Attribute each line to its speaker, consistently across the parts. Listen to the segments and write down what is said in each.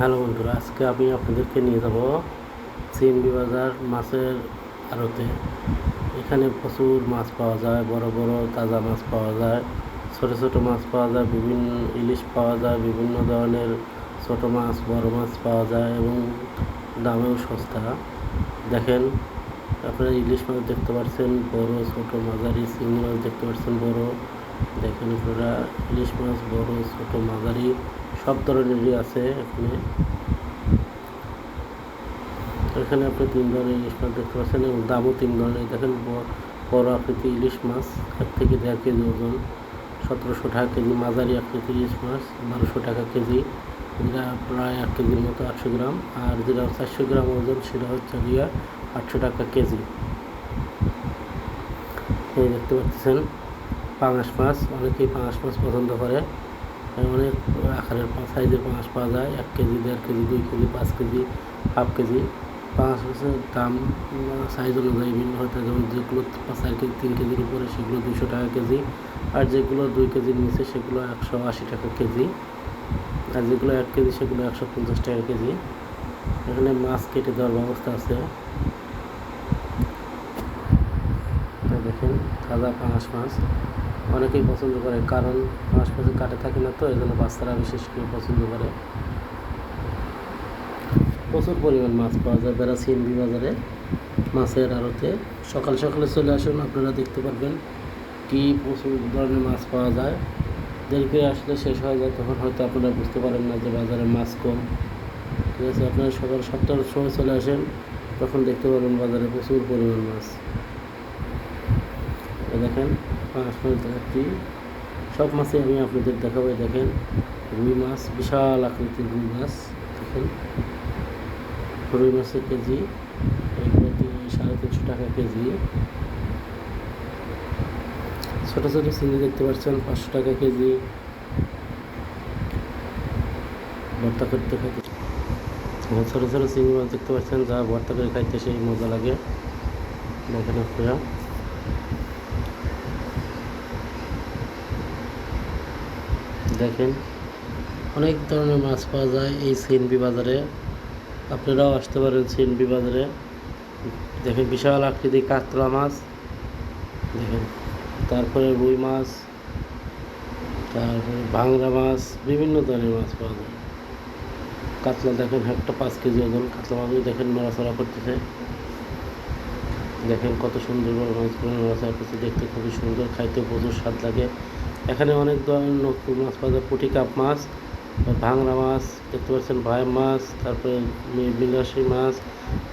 Speaker 1: Hello বন্ধুরা, আজকে আমি আপনাদেরকে নিয়ে যাব সিএনবি বাজার মাছের আড়তে। এখানে প্রচুর মাছ পাওয়া যায়, বড় বড় তাজা মাছ পাওয়া যায়, ছোট ছোট মাছ পাওয়া যায়, বিভিন্ন ইলিশ পাওয়া যায়, বিভিন্ন ধরনের ছোট মাছ, বড় মাছ পাওয়া যায় এবং দামেও সস্তা। দেখেন, আপনারা ইলিশ মাছ দেখতে পাচ্ছেন বড়, ছোট মাঝারি, চিংড়ি মাছ দেখতে পাচ্ছেন বড়। দেখেন আপনারা ইলিশ মাছ বড়, ছোট, মাঝারি। সব ধরনেরই আছে এখানে। এখানে আপনি তিন ধরনের ইলিশ মাছ দেখতে পাচ্ছেন এবং দামও তিন ধরনের। দেখেন বড় আকৃতি ইলিশ মাছ, এক থেকে দেড় কেজি ওজন, সতেরোশো টাকা কেজি মাঝারি আকৃতি ইলিশ মাছ, বারোশো টাকা কেজি, যেটা প্রায় এক কেজির মতো আটশো গ্রাম। আর যেটা চারশো গ্রাম ওজন, সেটা হচ্ছে গিয়া আটশো টাকা কেজি। দেখতে পাচ্ছেন পাঙাশ মাছ, অনেকেই পাঙাশ মাছ পছন্দ করে। অনেক আকারের পা- সাইজের পাঙাশ পাওয়া যায়, এক কেজি, দেড় কেজি, দুই কেজি, পাঁচ কেজি, হাফ কেজি। পাঁচ মাছের দাম সাইজ অনুযায়ী ভিন্ন হতে যেমন যেগুলো চার কেজি, তিন কেজির উপরে সেগুলো দুশো টাকা কেজি, আর যেগুলো দুই কেজির নিচে সেগুলো একশো আশি টাকা কেজি, আর যেগুলো এক কেজি সেগুলো একশো পঞ্চাশ টাকা কেজি। এখানে মাছ কেটে দেওয়ার ব্যবস্থা আছে। দেখেন, তাজা পাঙাশ মাছ। অনেকেই পছন্দ করে, কারণ মাছে কাটে থাকে না তো এই জন্য বাচ্চারা বিশেষ করে পছন্দ করে। প্রচুর পরিমাণ মাছ পাওয়া যায় বেড়া সিএনবি বাজারে, মাছের আড়তে। সকাল সকালে চলে আসুন, আপনারা দেখতে পারবেন কি প্রচুর ধরনের মাছ পাওয়া যায়। দেরি করে আসলে শেষ হয়ে যায়, তখন হয়তো আপনারা বুঝতে পারেন না যে বাজারে মাছ কম। ঠিক আছে, আপনারা সকাল সাতটার সময় চলে আসেন, তখন দেখতে পারবেন বাজারে প্রচুর পরিমাণ মাছ। দেখেন, পাঁচ দেখাচ্ছি সব মাছই আমি আপনাদের দেখাবো, দেখেন, রুই মাছ, বিশাল আকৃতির রুই মাছ, দেখেন। রুই মাছের কেজি সাড়ে তিনশো টাকা কেজি। ছোটো ছোটো চিংড়ি দেখতে পাচ্ছেন, পাঁচশো টাকা কেজি। ভর্তা করতে খাইতে ছোটো ছোটো চিংড়ি মাছ দেখতে পাচ্ছেন, যা ভর্তা করে খাইতে সেই মজা লাগে। দেখেন আপনারা। দেখেন, অনেক ধরনের মাছ পাওয়া যায় এই সিএনবি বাজারে। আপনারাও আসতে পারেন সিএনবি বাজারে। দেখেন বিশাল আকৃতি কাতলা মাছ। দেখেন, তারপরে রুই মাছ, তারপরে ভাংরা মাছ, বিভিন্ন ধরনের মাছ পাওয়া যায়। কাতলা দেখেন, একটা পাঁচ কেজি ওজন। কাতলা মাছও দেখেন নড়াচড়া করতেছে। দেখেন কত সুন্দর মাছগুলো নড়াচড়া করছে দেখতে খুবই সুন্দর খাইতে প্রচুর স্বাদ লাগে। এখানে অনেক ধরনের নতুন মাছ পাওয়া যায়। পুঁটি কাপ মাছ ভাংরা মাছ, দেখতে পাচ্ছেন ভাই মাছ, তারপরে বিলাসী মাছ,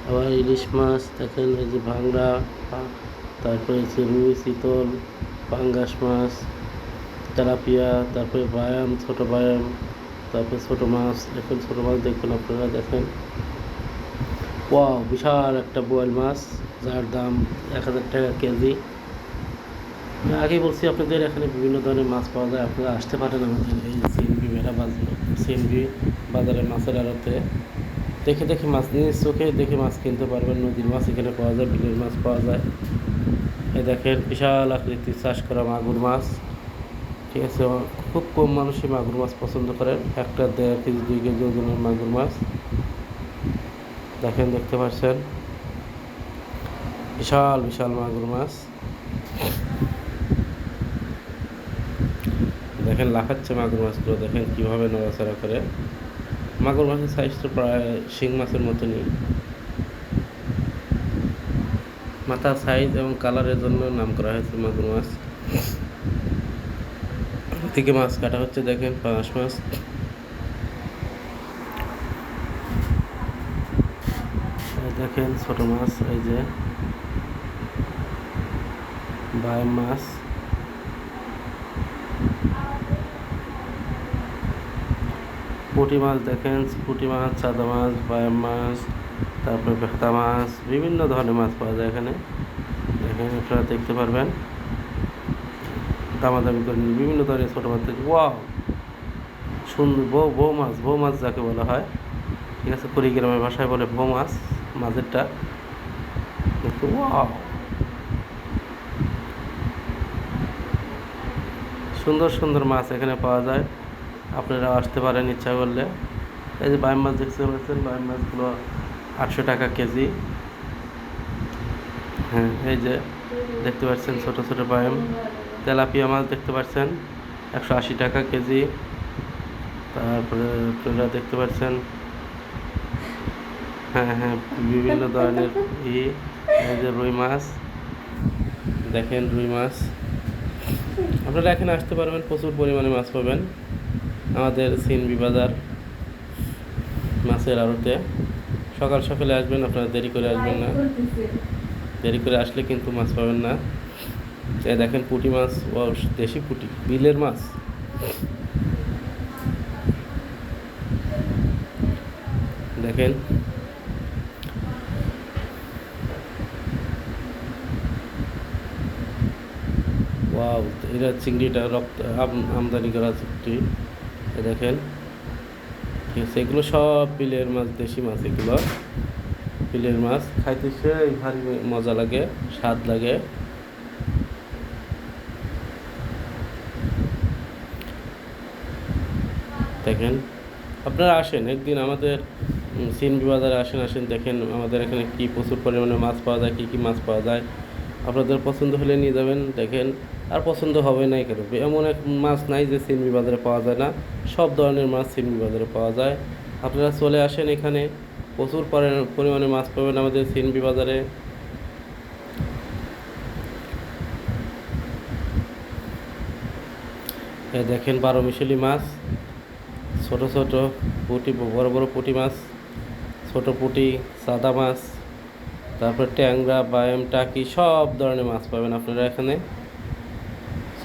Speaker 1: আবার ইলিশ মাছ, দেখেন এই যে ভাংরা তারপরে হচ্ছে রুই চিতল পাঙ্গাস মাছ, তেলাপিয়া, তারপরে বায়াম ছোট বায়াম তারপরে ছোট মাছ এখন ছোট মাছ দেখুন আপনারা, দেখেন। ওয়াও, বিশাল একটা বোয়াল মাছ, যার দাম এক হাজার টাকা কেজি। আগেই বলছি, আপনাদের এখানে বিভিন্ন ধরনের মাছ পাওয়া যায়, আপনারা আসতে পারেন আমাদের এই সিএনবি মেলা বাজার সিএনবি বাজারে মাছের আড়তে। দেখে দেখে মাছ নিয়ে চোখে দেখে মাছ কিনতে পারবেন, নদীর মাছ এখানে পাওয়া যায়, বিলের মাছ পাওয়া যায়। এ দেখেন, বিশাল আকৃতির চাষ করা মাগুর মাছ। ঠিক আছে খুব কম মানুষই মাগুর মাছ পছন্দ করেন একটা দেড় কেজি, দুই কেজি ওজনের মাগুর মাছ। দেখেন, দেখতে পাচ্ছেন? বিশাল বিশাল মাগুর মাছ। দেখেন লাফাচ্ছে মাগুর মাছগুলো, দেখেন কীভাবে নড়াচড়া করে। মাগুর মাছের সাইজটা প্রায় শিং মাছের মতনই। মাথার সাইজ এবং কালারের জন্য নাম করা হয়েছে মাগুর মাছ। থেকে মাছ কাটা হচ্ছে, দেখেন পাঁচ মাছ। দেখেন ছোট মাছ, এই যে। বায় মাছ। পুঁটি মাছ দেখেন, পুঁটি মাছ, সাদা মাছ, বায়াম মাছ, তারপরে ভেতা মাছ, বিভিন্ন ধরনের মাছ পাওয়া যায় এখানে। দেখেন আপনারা দেখতে পারবেন। দামাদামি করে নিন। বিভিন্ন ধরনের ছোটো মাছ থেকে ওয়াও! সুন্দর বউ বউ মাছ বউ মাছ যাকে বলা হয়। ঠিক আছে, কুড়িগ্রামের ভাষায় বলে বউ মাছ, মাছেরটা। ওয়াও! সুন্দর সুন্দর মাছ এখানে পাওয়া যায়। আপনারা আসতে পারেন ইচ্ছা করলে। এই যে বাইম মাছ দেখতে পাচ্ছেন, বাইম মাছগুলো আটশো টাকা কেজি। হ্যাঁ এই যে দেখতে পাচ্ছেন ছোট ছোট বাইম। তেলাপিয়া মাছ দেখতে পাচ্ছেন, একশো আশি টাকা কেজি। তারপরে আপনারা দেখতে পাচ্ছেন হ্যাঁ হ্যাঁ বিভিন্ন ধরনের ই, এই যে রুই মাছ। দেখেন রুই মাছ। আপনারা এখানে আসতে পারবেন, প্রচুর পরিমাণে মাছ পাবেন। আমাদের সিনবি বাজার, মাছের আড়তে। সকাল সকালে আসবেন, আপনারা দেরি করে আসবেন না। দেরি করে আসলে কিন্তু মাছ পাবেন না। এই দেখেন পুঁটি মাছ, ও দেশি পুঁটি, বিলের মাছ। দেখেন। ওয়াও, এটা চিংড়িটা রক্ত, আম- আমদানি করা চিংড়ি। দেখেন। ঠিক আছে, এগুলো সব বিলের মাছ, দেশি মাছ এগুলো। বিলের মাছ খাইতে সেই ভারী মজা লাগে, স্বাদ লাগে। দেখেন, আপনারা আসেন, একদিন আমাদের সিনবি বাজারে আসেন আসেন, দেখেন আমাদের এখানে কি প্রচুর পরিমাণে মাছ পাওয়া যায়, কী কী মাছ পাওয়া যায়। আপনাদের পছন্দ হলে নিয়ে যাবেন, দেখেন। আর পছন্দ হবে নাই কেন? এমন এক মাছ নাই যে সিনবি বাজারে পাওয়া যায় না। সব ধরনের মাছ সিনবি বাজারে পাওয়া যায়। আপনারা চলে আসেন এখানে। প্রচুর পরিমাণে মাছ পাবেন আমাদের সিনবি বাজারে। দেখেন বারো মিশালি মাছ। ছোট ছোট পুঁটি, বড় বড় পুঁটি মাছ। ছোট পুঁটি, সাদা মাছ। তারপর ট্যাংরা, বায়াম, টাকি, সব ধরনের মাছ পাবেন আপনারা এখানে।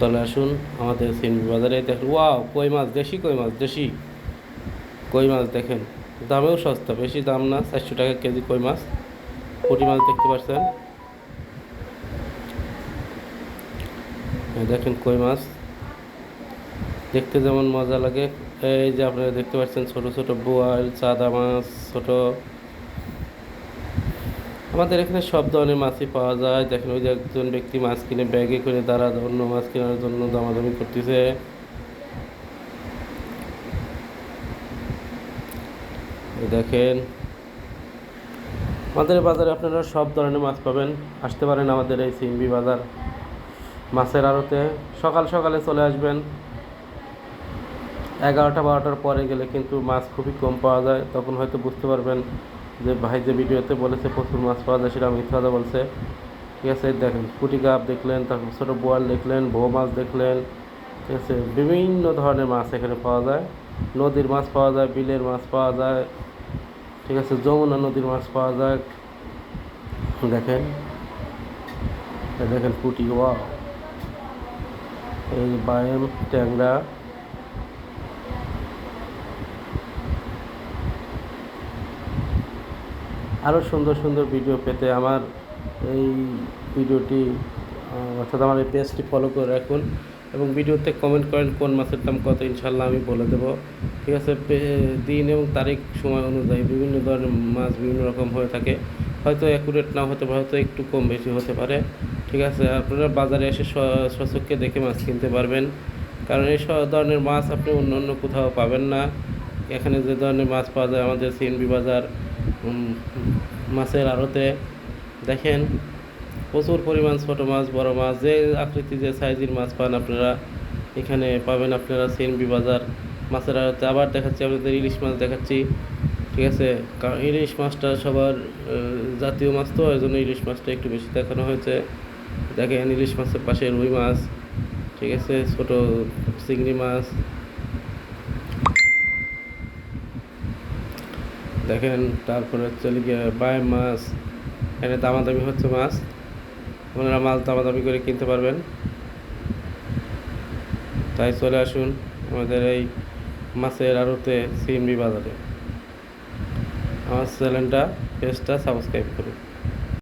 Speaker 1: চলে আসুন আমাদের সিনবি বাজারে। দেখেন, ওয়াও, কই মাছ? দেশি কই মাছ? দেশি। কই মাছ দেখেন? দামেও সস্তা, বেশি দাম না, চারশো টাকা কেজি কই মাছ? পুঁটি মাছ দেখতে পাচ্ছেন। দেখেন কই মাছ। দেখতে যেমন মজা লাগে। এই যে আপনারা দেখতে পাচ্ছেন, ছোট ছোট বোয়াল, চাদা মাছ, ছোট আমাদের এখানে সব ধরনের মাছই পাওয়া যায়। দেখেন ওই যে একজন ব্যক্তি মাছ কিনে ব্যাগে করে দাঁড়া অন্য মাছ কেনার জন্য দামাদামি করতেছে। দেখেন, আমাদের বাজারে আপনারা সব ধরনের মাছ পাবেন। আসতে পারেন আমাদের এই সিএমবি বাজার মাছের আড়তে। সকাল সকালে চলে আসবেন। এগারোটা বারোটার পরে গেলে কিন্তু মাছ খুবই কম পাওয়া যায়। তখন হয়তো বুঝতে পারবেন যে ভাই যে ভিডিওতে বলেছে প্রচুর মাছ পাওয়া যায় সেটা মিথ্যা কথা বলছে। ঠিক আছে, দেখেন পুঁটি কাপ দেখলেন, তারপর ছোটো বোয়াল দেখলেন বউ মাছ দেখলেন, ঠিক আছে, বিভিন্ন ধরনের মাছ এখানে পাওয়া যায়। নদীর মাছ পাওয়া যায়, বিলের মাছ পাওয়া যায়, ঠিক আছে, যমুনা নদীর মাছ পাওয়া যায়। দেখেন দেখেন পুঁটি ওয়া এই বায়াম, ট্যাংরা আরও সুন্দর সুন্দর ভিডিও পেতে আমার এই ভিডিওটি অর্থাৎ আমার এই পেজটি ফলো করে রাখুন এবং ভিডিওতে কমেন্ট করেন কোন মাছের দাম কত ইনশাল্লাহ আমি বলে দেবো। ঠিক আছে? দিন এবং তারিখ, সময় অনুযায়ী বিভিন্ন ধরনের মাছ বিভিন্ন রকম হয়ে থাকে। হয়তো অ্যাকুরেট না হতে পারে, হয়তো একটু কম বেশি হতে পারে। ঠিক আছে? আপনারা বাজারে এসে স- স্বচক্ষে দেখে মাছ কিনতে পারবেন। কারণ এই ধরনের মাছ আপনি অন্য অন্য কোথাও পাবেন না। এখানে যে ধরনের মাছ পাওয়া যায়, আমাদের সিএনবি বাজার মাছের আড়তে দেখেন প্রচুর পরিমাণ ছোট মাছ, বড় মাছ, যে আকৃতি, যে সাইজের মাছ পান আপনারা, এখানে পাবেন আপনারা সিএনবি বাজার মাছের আড়তে। আবার দেখাচ্ছি, আপনাদের ইলিশ মাছ দেখাচ্ছি, ঠিক আছে? কারণ ইলিশ মাছটা সবার জাতীয় মাছ তো এই জন্য ইলিশ মাছটা একটু বেশি দেখানো হয়েছে। দেখেন ইলিশ মাছের পাশে রুই মাছ, ঠিক আছে? ছোটো চিংড়ি মাছ দেখেন, তারপরে হচ্ছে গিয়ে বায় মাছ, এখানে দামাদামি হচ্ছে মাছ। আপনারা মাছ দামাদামি করে কিনতে পারবেন। তাই চলে আসুন আমাদের এই মাছের আড়তে সিএমবি বাজারে। আমার চ্যানেলটা পেজটা সাবস্ক্রাইব করুন।